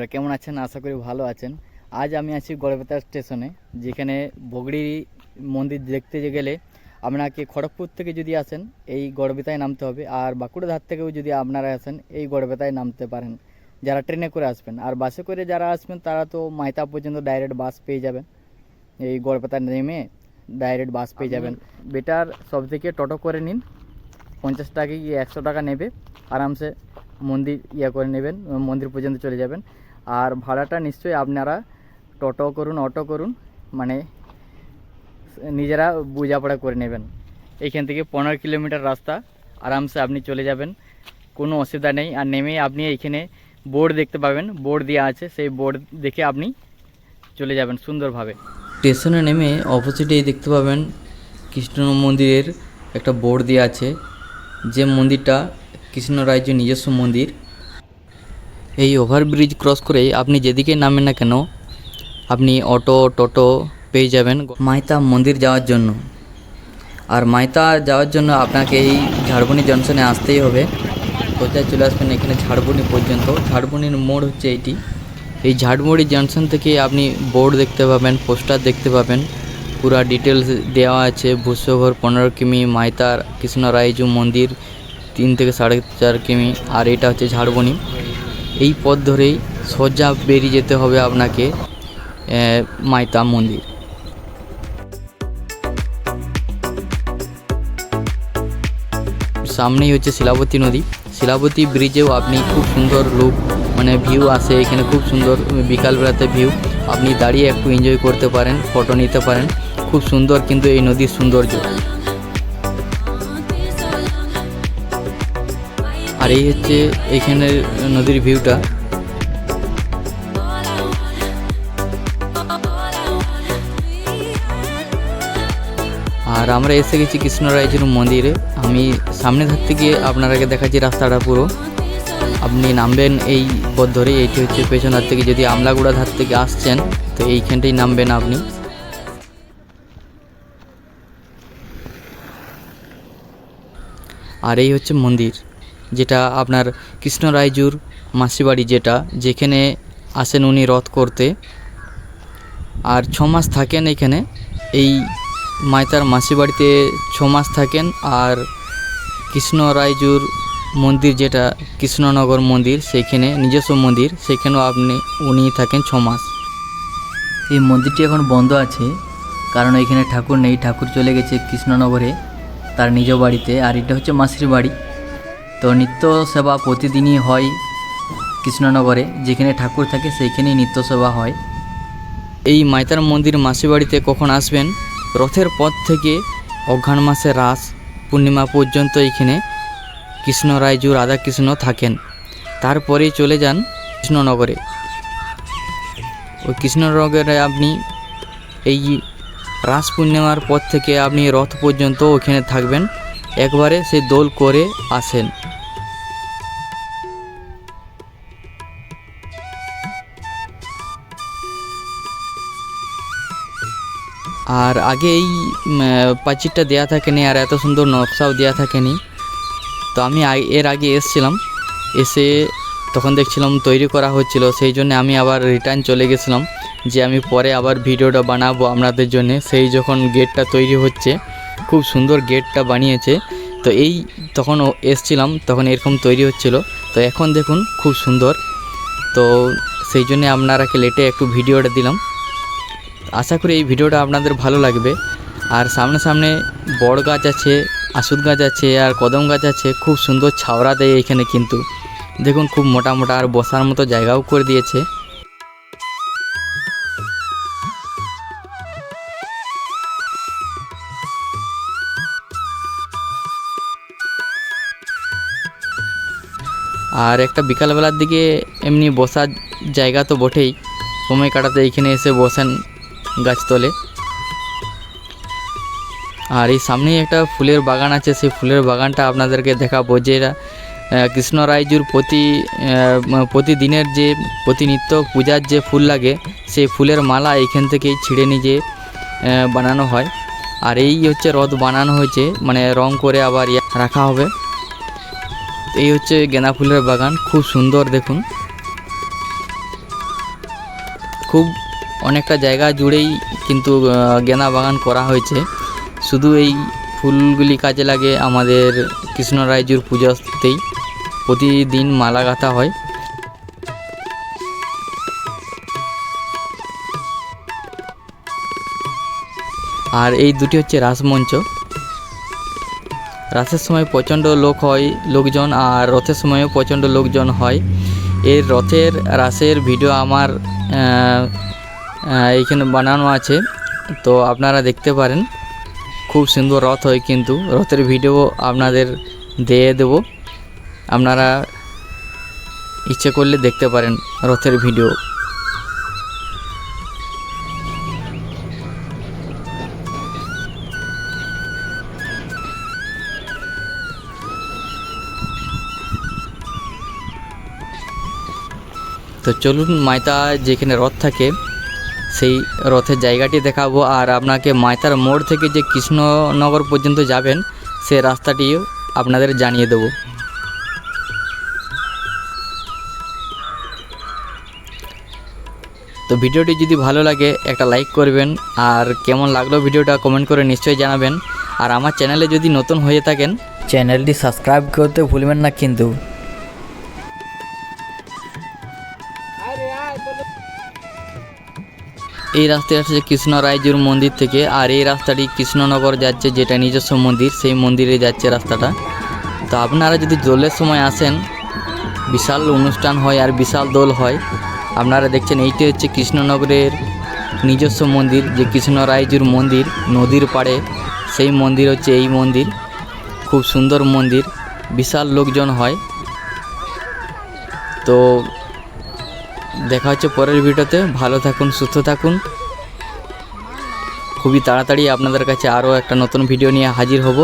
বন্ধুরা কেমন আছেন? আশা করি ভালো আছেন। আজ আমি আছি গড়বেতা স্টেশনে যেখানে বগড়ি মন্দির দেখতে গেলে আপনাকে খড়গপুর থেকে যদি আসেন এই গড়বেতায় নামতে হবে। আর বাঁকুড়া ধার থেকেও যদি আপনারা আসেন এই গড়বেতায় নামতে পারেন। যারা ট্রেনে করে আসবেন আর বাসে করে যারা আসবেন তারা তো মাইতা পর্যন্ত ডাইরেক্ট বাস পেয়ে যাবেন। এই গড়বেতা নেমে ডাইরেক্ট বাস পেয়ে যাবেন। বেটার সব থেকে টোটো করে নিন পঞ্চাশ টাকা কি একশো টাকা নেবে আরামসে মন্দির ইয়ে করে নেবেন মন্দির পর্যন্ত চলে যাবেন। আর ভাড়াটা নিশ্চয়ই আপনারা টোটো করুন, অটো করুন মানে নিজেরা বোঝাপড়া করে নেবেন। এইখান থেকে পনেরো কিলোমিটার রাস্তা, আরামসে আপনি চলে যাবেন, কোনো অসুবিধা নেই। আর নেমে আপনি এইখানে বোর্ড দেখতে পাবেন, বোর্ড দেওয়া আছে, সেই বোর্ড দেখে আপনি চলে যাবেন সুন্দরভাবে। স্টেশনে নেমে অপোজিটেই দেখতে পাবেন কৃষ্ণ মন্দিরের একটা বোর্ড দেওয়া আছে, যে মন্দিরটা কৃষ্ণ কৃষ্ণরাজ্যের নিজস্ব মন্দির। এই ওভারব্রিজ ক্রস করে আপনি যেদিকে নামেন না কেন, আপনি অটো টোটো পেয়ে যাবেন। মাইতা মন্দির যাওয়ার জন্য। আর মাইতা যাওয়ার জন্য আপনাকে এই ঝাড়বনি জংশনে আসতেই হবে। কোথায় চলে আসবেন এখানে ঝাড়বনি পর্যন্ত। ঝাড়বনির মোড় হচ্ছে এটি। এই ঝাড়বনি জংশন থেকে আপনি বোর্ড দেখতে পাবেন, পোস্টার দেখতে পাবেন। পুরা ডিটেলস দেওয়া আছে। ভূস্বঘর পনেরো কিমি মাইতার কৃষ্ণরায়জু মন্দির, তিন থেকে সাড়ে চার কিমি। আর এটা হচ্ছে ঝাড়বনি। এই পথ ধরেই সোজা বেরিয়ে যেতে হবে আপনাকে মাইতা মন্দির। সামনেই হচ্ছে শিলাবতী নদী। শিলাবতী ব্রিজেও আপনি খুব সুন্দর লুক মানে ভিউ আসে, এখানে খুব সুন্দর বিকালবেলাতে ভিউ আপনি দাঁড়িয়ে একটু এনজয় করতে পারেন ফটো নিতে পারেন। খুব সুন্দর কিন্তু এই নদীর সৌন্দর্য। আর এই হচ্ছে এখানের নদীর ভিউটা। আর আমরা এসে গেছি কৃষ্ণরায়জির মন্দিরে। আমি সামনে ধার থেকে আপনারাকে দেখাচ্ছি রাস্তাটা পুরো। আপনি নামবেন এই পথ ধরে, এইটি হচ্ছে পেছন ধার থেকে যদি আমলাগুড়া ধার থেকে আসছেন, তো এইখানটাই নামবেন আপনি। আর এই হচ্ছে মন্দির। যেটা আপনার কৃষ্ণরায়জুর মাসিবাড়ি যেটা, যেখানে আসেন উনি রথ করতে। আর ছ মাস থাকেন এখানে। এই মাইতার মাসি বাড়িতে ছ মাস থাকেন। আর কৃষ্ণরায়জুর মন্দির যেটা, কৃষ্ণনগর মন্দির সেইখানে নিজস্ব মন্দির, সেখানেও আপনি, উনি থাকেন ছ মাস। এই মন্দিরটি এখন বন্ধ আছে। কারণ এখানে ঠাকুর নেই। ঠাকুর চলে গেছে কৃষ্ণনগরে, তার নিজ বাড়িতে। আর এটা হচ্ছে মাসির বাড়ি। তো নিত্য সেবা প্রতিদিনই হয় কৃষ্ণনগরে, যেখানে ঠাকুর থাকে সেইখানেই নিত্য সেবা হয়। এই মাইতার মন্দির মাসি বাড়িতে কখন আসবেন? রথের পথ থেকে অঘ্রাণ মাসে রাস, পূর্ণিমা পর্যন্ত এইখানে এখানে কৃষ্ণরায়জু রাধাকৃষ্ণ থাকেন। তারপরেই চলে যান কৃষ্ণনগরে। ওই কৃষ্ণনগরে আপনি এই রাস পূর্ণিমার পর থেকে আপনি রথ পর্যন্ত ওখানে থাকবেন। একবারে সে দোল করে আসেন। আর আগে এই পাঁচিরটা দেওয়া থাকেনি আর এত সুন্দর নকশাও দেওয়া থাকেনি। তো আমি এর আগে এসছিলাম, এসে তখন দেখছিলাম তৈরি করা হচ্ছিল, সেই জন্য আমি আবার রিটার্ন চলে গেছিলাম যে আমি পরে আবার ভিডিওটা বানাবো আপনাদের জন্য। সেই যখন গেটটা তৈরি হচ্ছে, খুব সুন্দর গেটটা বানিয়েছে। তো এই তখন এসছিলাম, তখন এরকম তৈরি হচ্ছিল। তো এখন দেখুন, খুব সুন্দর। তো সেই জন্য আপনারাকে লেটে একটু ভিডিওটা দিলাম। আশা করি এই ভিডিওটা আপনাদের ভালো লাগবে। আর সামনে সামনে বড় গাছ আছে আশুদ গাছ আছে, আর কদম গাছ আছে, খুব সুন্দর ছাওড়া দেয় এখানে কিন্তু। দেখুন, খুব মোটা মোটা আর বসার মতো জায়গাও করে দিয়েছে। আর একটা বিকালবেলার দিকে এমনি বসার জায়গা তো বটেই। সময় কাটাতে এইখানে এসে বসেন। গাছতলে। আর এই সামনেই একটা ফুলের বাগান আছে সেই ফুলের বাগানটা আপনাদেরকে দেখাবো যে এরা, আহ, কৃষ্ণরায়জুর প্রতি প্রতিদিনের যে প্রতিনিত্য পূজার যে ফুল লাগে সেই ফুলের মালা এইখান থেকেই ছিঁড়ে আহ, বানানো হয়। আর এই হচ্ছে রথ বানানো হয়েছে মানে রং করে আবার রাখা হবে। এই হচ্ছে গেঁদা ফুলের বাগান খুব সুন্দর দেখুন। খুব অনেকটা জায়গা জুড়েই কিন্তু গেঁদা বাগান করা হয়েছে। শুধু এই ফুলগুলি কাজে লাগে আমাদের কৃষ্ণরায়জুর পুজোতেই প্রতিদিন মালা গাঁথা হয়। আর এই দুটি হচ্ছে রাসমঞ্চ। রাসের সময় প্রচণ্ড লোক হয়, লোকজন, আর রথের সময়ও প্রচণ্ড লোকজন হয়। এর রথের, রাসের ভিডিও আমার এইখানে বানানো আছে। তো আপনারা দেখতে পারেন, খুব সুন্দর রথ হয় কিন্তু। রথের ভিডিও আপনাদের দিয়ে দেব। আপনারা ইচ্ছে করলে দেখতে পারেন রথের ভিডিও তো চলুন, মাইতা যেখানে রথ থাকে সেই রথের জায়গাটি দেখাবো। আর আপনাকে মাইতার মোড় থেকে যে কৃষ্ণনগর পর্যন্ত যাবেন, সে রাস্তাটিও আপনাদের জানিয়ে দেবো। তো ভিডিওটি যদি ভালো লাগে, একটা লাইক করবেন। আর কেমন লাগল ভিডিওটা, কমেন্ট করে নিশ্চয়ই জানাবেন। আর আমার চ্যানেলে যদি নতুন হয়ে থাকেন, চ্যানেলটি সাবস্ক্রাইব করতে ভুলবেন না কিন্তু। এই রাস্তায় আসছে কৃষ্ণ রায়জুর মন্দির থেকে, আর এই রাস্তাটি কৃষ্ণনগর যাচ্ছে, যেটা নিজস্ব মন্দির, সেই মন্দিরে যাচ্ছে রাস্তাটা। তো আপনারা যদি দোলের সময় আসেন, বিশাল অনুষ্ঠান হয় আর বিশাল দোল হয়, আপনারা দেখছেন এইটি হচ্ছে কৃষ্ণনগরের নিজস্ব মন্দির, যে কৃষ্ণ রায়জুর মন্দির, নদীর পাড়ে, সেই মন্দির হচ্ছে এই মন্দির, খুব সুন্দর মন্দির, বিশাল লোকজন হয়। তো দেখা হচ্ছে পরের ভিডিওতে। ভালো থাকুন, সুস্থ থাকুন। খুবই তাড়াতাড়ি আপনাদের কাছে আরও একটা নতুন ভিডিও নিয়ে হাজির হব।